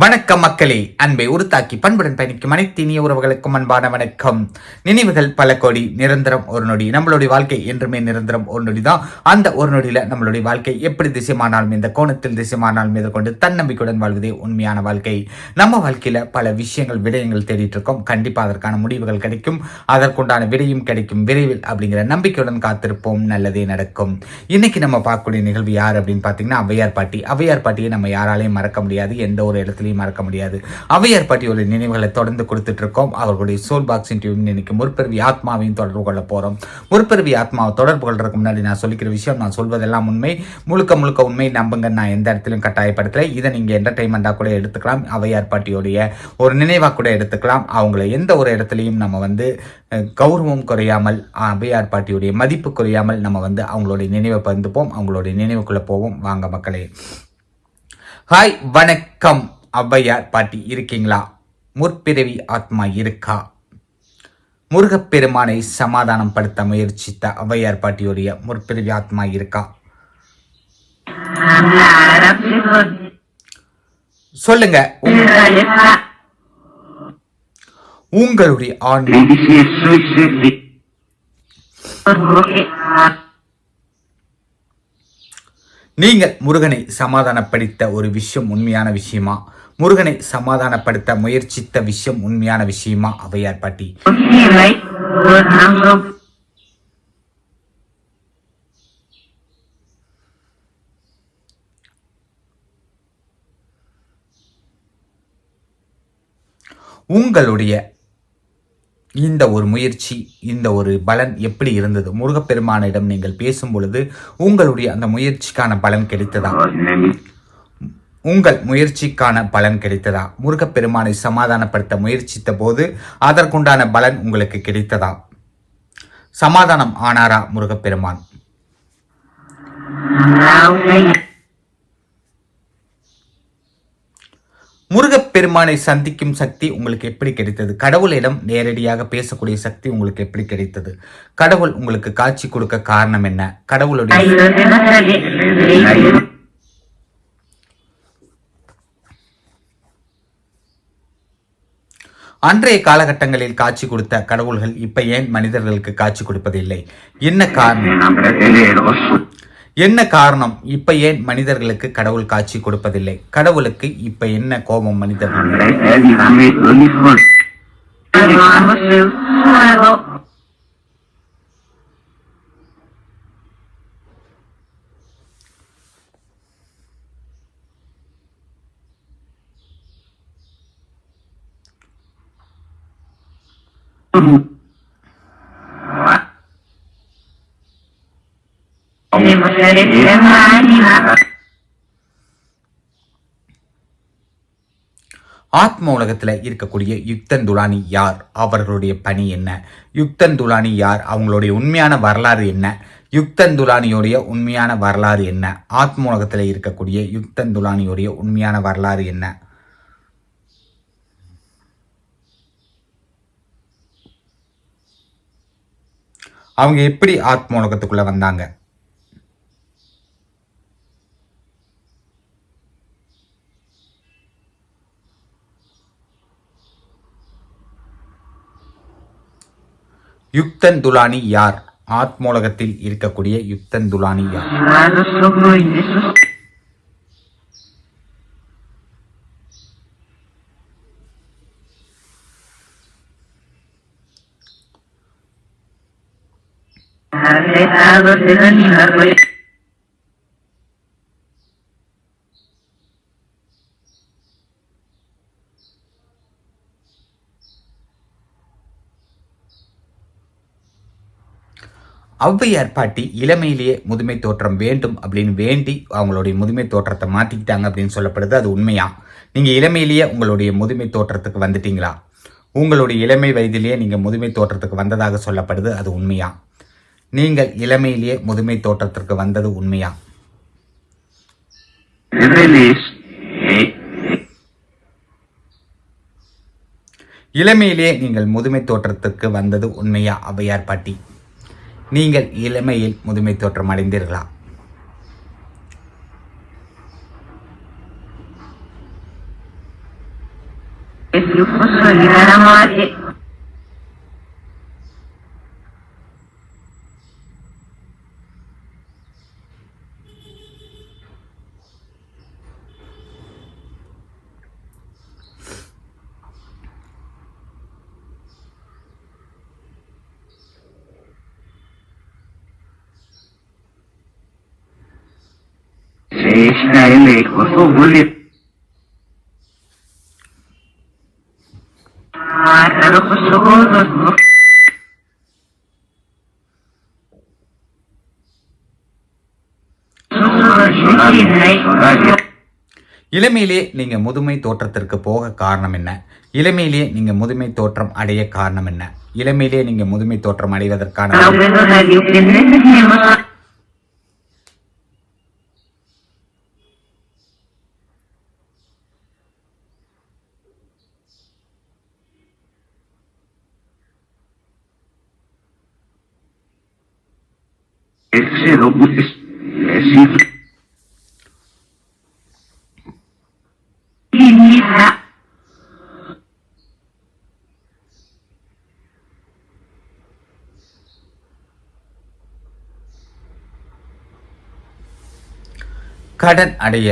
வணக்கம் மக்களே. அன்பை உருத்தாக்கி பண்புடன் பயணிக்கும் அனைத்து இனிய உறவுகளுக்கும் அன்பான வணக்கம். நினைவுகள் பல கோடி நிரந்தரம் ஒரு நொடி. நம்மளுடைய வாழ்க்கை என்றுமே நிரந்தரம் ஒரு நொடி தான் அந்த ஒரு நொடியில நம்மளுடைய வாழ்க்கை எப்படி திசைமானாலும் இந்த கோணத்தில் திசைமானாலும் எதிர்கொண்டு தன்னம்பிக்கையுடன் வாழ்வதே உண்மையான வாழ்க்கை. நம்ம வாழ்க்கையில பல விஷயங்கள் விடயங்கள் தேடிட்டு இருக்கோம் கண்டிப்பா அதற்கான முடிவுகள் கிடைக்கும். அதற்குண்டான விடையும் கிடைக்கும். விரைவில் அப்படிங்கிற நம்பிக்கையுடன் காத்திருப்போம். நல்லதே நடக்கும். இன்னைக்கு நம்ம பார்க்கக்கூடிய நிகழ்வு யார் அப்படின்னு பார்த்தீங்கன்னா ஔவையார் பாட்டி. அவையார் பாட்டியை நம்ம யாராலையும் மறக்க முடியாது. எந்த ஒரு இடத்துலையும் மறக்க முடியாது. ஔவையார் பாட்டியோட நினைவுகளை தொடர்ந்து கொடுத்துட்டு இருக்கோம் அவர்களுடைய சோல் பாக்ஸின் இன்டர்வியூ நினைக்கும் முற்பிறவி ஆத்மாவையும் தொடர்பு கொள்ள போறோம். முற்பிறவி ஆத்மாவை தொடர்பு கொள்றதுக்கு முன்னாடி நான் சொல்லிக்கிற விஷயம் நான் சொல்வதெல்லாம் உண்மை. முழுக்க முழுக்க உண்மை. நம்புங்க. நான் எந்த இடத்திலும் கட்டாயப்படுத்தல. இதை நீங்க என்டர்டைன்மெண்டா கூட எடுத்துக்கலாம். அவையார் பாட்டியோடைய ஒரு நினைவா கூட எடுத்துக்கலாம். அவங்கள எந்த ஒரு இடத்துலையும் நம்ம வந்து கௌரவம் குறையாமல் அவையார் பாட்டியுடைய மதிப்பு குறையாமல் நம்ம வந்து அவங்களுடைய நினைவை பகிர்ந்துப்போம். அவங்களுடைய நினைவுக்குள்ள போவோம். வாங்க மக்களே. ஹாய். வணக்கம். ஔவையார் பாட்டி இருக்கீங்களா? முற்பிறவி ஆத்மா இருக்கா? முருகப்பெருமானை சமாதானம் படுத்த முயற்சித்த ஔவையார் பாட்டியுடைய முற்பிறவி ஆத்மா இருக்கா? சொல்லுங்க. உங்களுடைய ஆன்மா. நீங்கள் முருகனை சமாதானப்படுத்த ஒரு விஷயம் உண்மையான விஷயமா? முருகனை சமாதானப்படுத்த முயற்சித்த விஷயம் உண்மையான விஷயமா அவையார் பாட்டி? உங்களுடைய இந்த ஒரு முயற்சி இந்த ஒரு பலன் எப்படி இருந்தது? முருகப்பெருமானிடம் நீங்கள் பேசும் பொழுது உங்களுடைய அந்த முயற்சிக்கான பலன் கிடைத்ததா? உங்கள் முயற்சிக்கான பலன் கிடைத்ததா? முருகப்பெருமானை சமாதானப்படுத்த முயற்சித்த போது அதற்குண்டான பலன் உங்களுக்கு கிடைத்ததா? சமாதானம் ஆனாரா முருகப்பெருமான்? முருகப்பெருமானை சந்திக்கும் சக்தி உங்களுக்கு எப்படி கிடைத்தது? கடவுளிடம் நேரடியாக பேசக்கூடிய சக்தி உங்களுக்கு எப்படி கிடைத்தது? கடவுள் உங்களுக்கு காட்சி கொடுக்க காரணம் என்ன? கடவுளுடைய அன்றைய காலகட்டங்களில் காட்சி கொடுத்த கடவுள்கள் இப்ப ஏன் மனிதர்களுக்கு காட்சி கொடுப்பதில்லை? என்ன காரணம்? என்ன காரணம்? இப்ப ஏன் மனிதர்களுக்கு கடவுள் காட்சி கொடுப்பதில்லை? கடவுளுக்கு இப்ப என்ன கோபம் மனிதர்கள் ஆத்ம உலகத்துல இருக்கக்கூடிய யுக்தன் துலானி யார்? அவர்களுடைய பணி என்ன? யுக்தன் துலானி யார்? அவங்களுடைய உண்மையான வரலாறு என்ன? யுக்தன் துலானியோடைய உண்மையான வரலாறு என்ன? ஆத்ம உலகத்துல இருக்கக்கூடிய யுக்தன் துலானியோடைய உண்மையான வரலாறு என்ன? அவங்க எப்படி ஆத்ம உலகத்துக்குள்ளே வந்தாங்க? யுக்தன் துலானி யார்? ஆத்மோலகத்தில் இருக்கக்கூடிய யுக்தன் துலானி யார் ஔவையார் பாட்டி இளமையிலேயே முதுமை தோற்றம் வேண்டும் அப்படின்னு வேண்டி அவங்களுடைய முதுமை தோற்றத்தை மாற்றிக்கிட்டாங்க அப்படின்னு சொல்லப்படுது அது உண்மையா? நீங்கள் இளமையிலேயே உங்களுடைய முதுமை தோற்றத்துக்கு வந்துட்டீங்களா? உங்களுடைய இளமை வயதிலேயே நீங்கள் முதுமை தோற்றத்துக்கு வந்ததாக சொல்லப்படுது அது உண்மையா? நீங்கள் இளமையிலேயே முதுமை தோற்றத்திற்கு வந்தது உண்மையா feliz. Eh, இளமையிலே நீங்கள் முதுமை தோற்றத்துக்கு வந்தது உண்மையா ஔவையார் பாட்டி நீங்கள் இளமையில் முதுமை தோற்றம் அடைந்தீர்களா. Krishna ele kosovuli. Aro இளமையிலே நீங்க முதுமை தோற்றத்திற்கு போக காரணம் என்ன இளமையிலே நீங்க முதுமை தோற்றம் அடைய காரணம் என்ன இளமையிலே நீங்க முதுமை தோற்றம் அடைவதற்கான Ese doble es decir. கடன் அடைய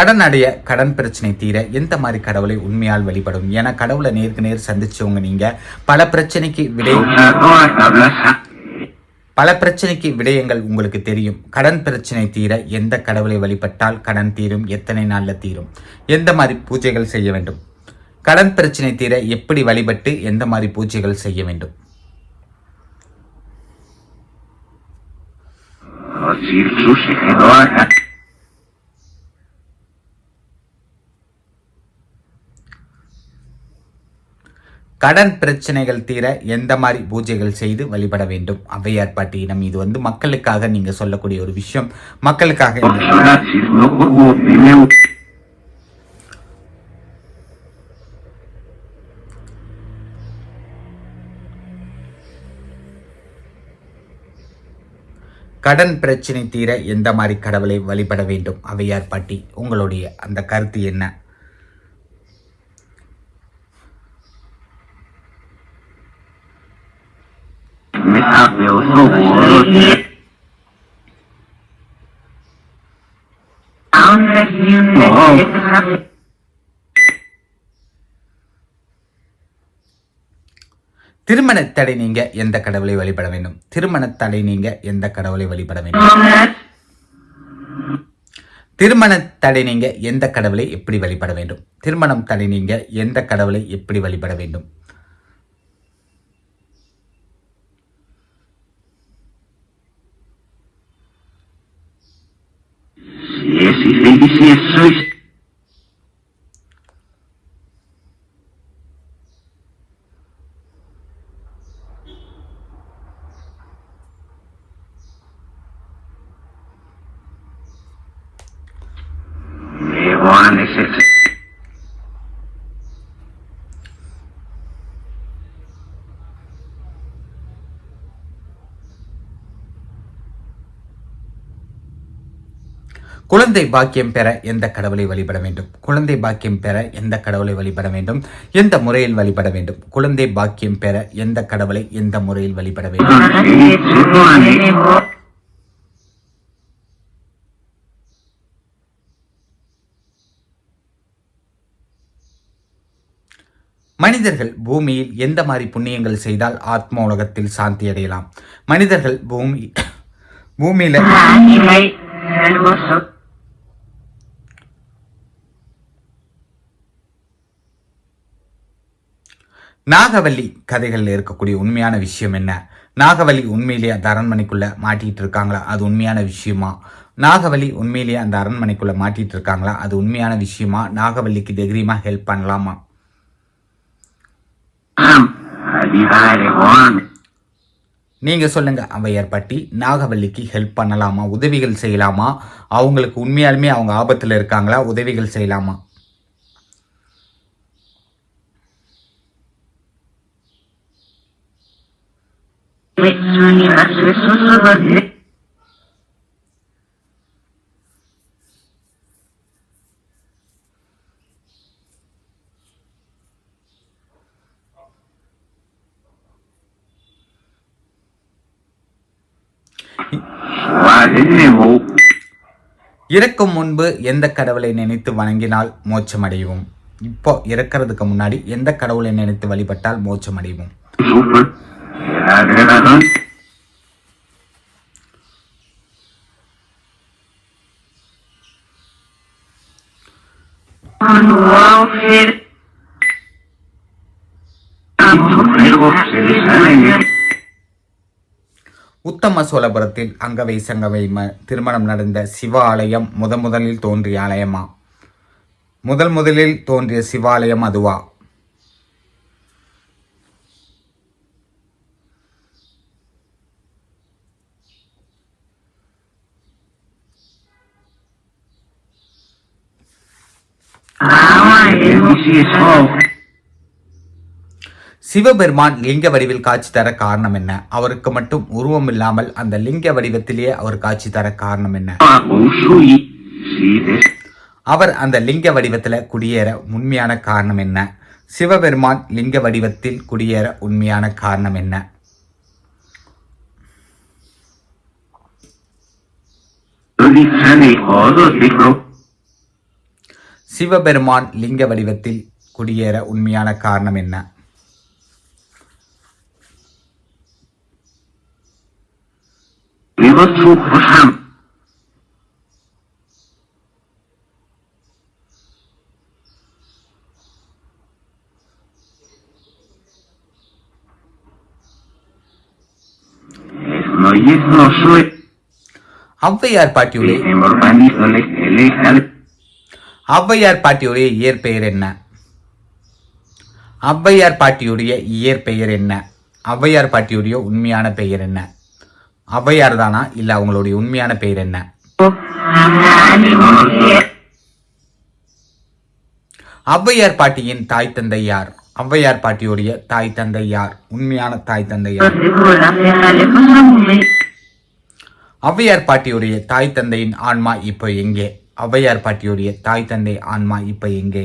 கடன் அடைய கடன் பிரச்சனை தீர எந்த மாதிரி கடவுளை உண்மையால் வழிபடும்? ஏன்னா கடவுளை நேருக்கு நேர் சந்திச்சவங்க நீங்க. பல பிரச்சனைக்கு விடை பல பிரச்சனைக்கு விடயங்கள் உங்களுக்கு தெரியும். கடன் பிரச்சனை தீர எந்த கடவுளை வழிபட்டால் கடன் தீரும்? எத்தனை நாளில் தீரும்? எந்த மாதிரி பூஜைகள் செய்ய வேண்டும்? கடன் பிரச்சனை தீர எப்படி வழிபட்டு எந்த மாதிரி பூஜைகள் செய்ய வேண்டும்? Circu se quedó கடன் பிரச்சனைகள் தீர எந்த மாதிரி பூஜைகள் செய்து வழிபட வேண்டும்? ஔவையார் பாட்டியிடம் இது வந்து மக்களுக்காக நீங்க சொல்லக்கூடிய ஒரு விஷயம். மக்களுக்காக கடன் பிரச்சனை தீர எந்த மாதிரி கடவுளை வழிபட வேண்டும்? அவையார் பாட்டி உங்களுடைய அந்த கருத்து என்ன? Me sabe o திருமண தடை நீங்க எந்த கடவுளை வழிபட வேண்டும்? திருமண தடை நீங்க எந்த கடவுளை வழிபட வேண்டும்? திருமண தடை நீங்க எந்த கடவுளை எப்படி வழிபட வேண்டும்? திருமணம் தடை நீங்க எந்த கடவுளை எப்படி வழிபட வேண்டும்? Essa investigação குழந்தை பாக்கியம் பெற எந்த கடவுளை வழிபட வேண்டும்? குழந்தை பாக்கியம் பெற எந்த கடவுளை வழிபட வேண்டும்? எந்த முறையில் வழிபட வேண்டும்? குழந்தை பாக்கியம் பெற எந்த கடவுளை எந்த முறையில் வழிபட வேண்டும்? மனிதர்கள் பூமியில் எந்த மாதிரி புண்ணியங்கள் செய்தால் ஆத்ம உலகத்தில் சாந்தி அடையலாம்? மனிதர்கள் பூமி பூமியில நாகவல்லி கதைகள்ல இருக்கக்கூடிய உண்மையான விஷயம் என்ன? நாகவல்லி உண்மையிலேயே அந்த அரண்மனைக்குள்ள மாட்டிட்டு இருக்காங்களா? அது உண்மையான விஷயமா? நாகவல்லி உண்மையிலேயே அந்த அரண்மனைக்குள்ள மாட்டிட்டு இருக்காங்களா? அது உண்மையான விஷயமா? நாகவல்லிக்கு தைரியமா ஹெல்ப் பண்ணலாமா. நீங்க சொல்லுங்க ஔவையார் பாட்டி. நாகவல்லிக்கு ஹெல்ப் பண்ணலாமா? உதவிகள் செய்யலாமா? அவங்களுக்கு உண்மையாலுமே அவங்க ஆபத்துல இருக்காங்களா? உதவிகள் செய்யலாமா? இறக்கும் முன்பு எந்த கடவுளை நினைத்து வணங்கினால் மோட்சம் அடைவோம் இப்போ இறக்கிறதுக்கு முன்னாடி எந்த கடவுளை நினைத்து வழிபட்டால் மோட்சம் அடைவோம் உத்தம சோழபுரத்தில் அங்கவை சங்கவை திருமணம் நடந்த சிவாலயம் முத முதலில் தோன்றிய ஆலயமா? முதல் முதலில் தோன்றிய சிவாலயம் அதுவா? சிவபெருமான் லிங்க வடிவில் காட்சி தர காரணம் என்ன அவருக்கு மட்டும் உருவம் இல்லாமல் அந்த லிங்க வடிவத்திலேயே அவர் காட்சி தர காரணம் என்ன? அவர் அந்த லிங்க வடிவத்துல குடியேற உண்மையான காரணம் என்ன சிவபெருமான் லிங்க வடிவத்தில் குடியேற உண்மையான காரணம் என்ன Ricciani Odo Dicro. சிவபெருமான் லிங்க வடிவத்தில் குடியேற உண்மையான காரணம் என்ன. ஔவையார் பாட்டியுடைய. ஔவையார் பாட்டியுடைய இயற்பெயர் என்ன? ஔவையார் பாட்டியுடைய இயற்பெயர் என்ன? ஔவையார் பாட்டியுடைய உண்மையான பெயர் என்ன? ஔவையார் தானா? இல்ல அவங்களுடைய உண்மையான பெயர் என்ன? ஔவையார் பாட்டியின் தாய் தந்தை யார்? ஔவையார் பாட்டியுடைய தாய் தந்தை யார்? உண்மையான தாய் தந்தை யார்? ஔவையார் பாட்டியுடைய தாய் தந்தையின் ஆன்மா இப்போ எங்கே? ஔவையார் பாட்டியுடைய தாய் தந்தை ஆன்மா இப்போ எங்கே?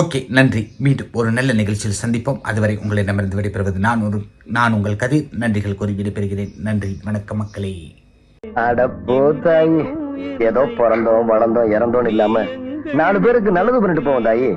ஓகே நன்றி. மீண்டும் ஒரு நல்ல நிகழ்ச்சியில் சந்திப்போம். அதுவரை உங்களிடமிருந்து விடைபெறுவது நான் ஒரு நான் உங்கள் கதிர் நன்றிகள் கூறி விடைபெறுகிறேன் நன்றி. வணக்கம் மக்களே. அட ஏதோ பிறந்தோம் வளர்ந்தோம் இறந்தோம் இல்லாம நாலு பேருக்கு நல்லது பண்ணிட்டு போவோம் தாயி.